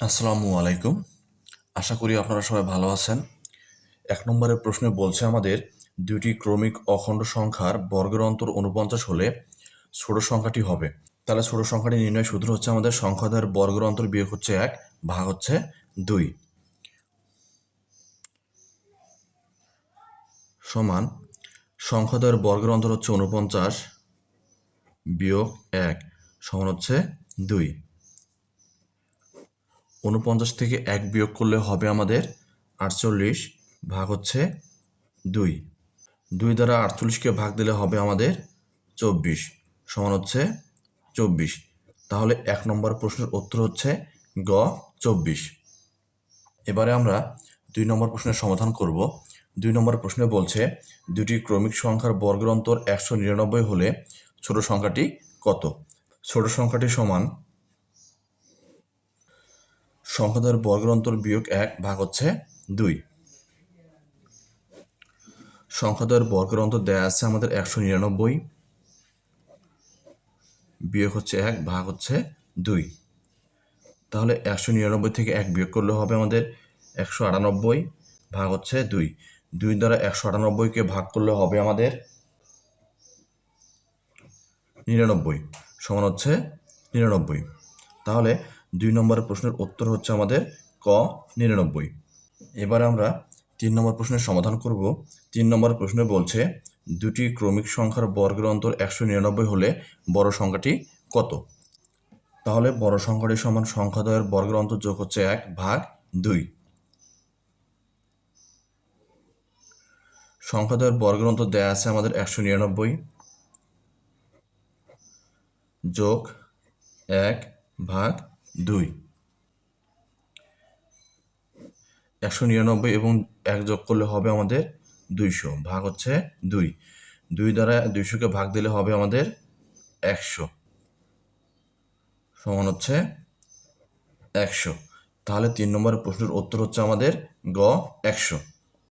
আসসালামু আলাইকুম। আশা করি আপনারা সবাই ভালো আছেন। এক নম্বরের প্রশ্নে বলছে আমাদের দুটি ক্রমিক অখণ্ড সংখ্যার বর্গের অন্তর উনপঞ্চাশ হলে ছোট সংখ্যাটি হবে। তাহলে ছোট সংখ্যাটি নির্ণয় সূত্র হচ্ছে আমাদের সংখ্যাদের বর্গের অন্তর বিয়োগ হচ্ছে এক, ভাগ হচ্ছে দুই। সমান, সংখ্যাদের বর্গের অন্তর হচ্ছে উনপঞ্চাশ বিয়োগ এক সমান হচ্ছে দুই। উনপঞ্চাশ থেকে এক বিয়োগ করলে হবে আমাদের আটচল্লিশ ভাগ হচ্ছে দুই। দুই দ্বারা আটচল্লিশকে ভাগ দিলে হবে আমাদের চব্বিশ সমান হচ্ছে চব্বিশ। তাহলে এক নম্বর প্রশ্নের উত্তর হচ্ছে গ, চব্বিশ। এবারে আমরা দুই নম্বর প্রশ্নের সমাধান করব। দুই নম্বর প্রশ্নে বলছে দুটি ক্রমিক সংখ্যার বর্গের অন্তর একশো নিরানব্বই হলে ছোট সংখ্যাটি কত? ছোট সংখ্যাটি সমান সংখ্যাদের বর্গের বিয়োগ এক ভাগ হচ্ছে দুই। সংখ্যাদের বর্গের অন্তর দেয়া আছে আমাদের একশো নিরানব্বই। বিয়োগ হচ্ছে এক ভাগ হচ্ছে দুই। তাহলে একশো নিরানব্বই থেকে এক বিয়োগ করলে হবে আমাদের একশো আটানব্বই ভাগ হচ্ছে দুই। দুই দ্বারা একশো আটানব্বইকে ভাগ করলে হবে আমাদের নিরানব্বই সমান হচ্ছে নিরানব্বই। তাহলে দুই নম্বরের প্রশ্নের উত্তর হচ্ছে আমাদের ক নিরানব্বই। এবার আমরা তিন নম্বর প্রশ্নের সমাধান করব। তিন নম্বর প্রশ্নে বলছে, দুটি ক্রমিক সংখ্যার বর্গের অন্তর একশো নিরানব্বই হলে বড় সংখ্যাটি কত? তাহলে বড় সংখ্যাটি সমান সংখ্যাদ্বয়ের বর্গের অন্তর যোগ হচ্ছে এক ভাগ দুই। সংখ্যাদ্বয়ের বর্গের অন্তর দেয়া আছে আমাদের একশো নিরানব্বই। যোগ এক ভাগ দুই। একশো নিরানব্বই এবং এক যোগ করলে হবে আমাদের দুইশো। ভাগ হচ্ছে দুই। দুই দ্বারা দুইশোকে ভাগ দিলে হবে আমাদের একশো। সমান হচ্ছে একশো। তাহলে তিন নম্বরের প্রশ্নের উত্তর হচ্ছে আমাদের গ একশো।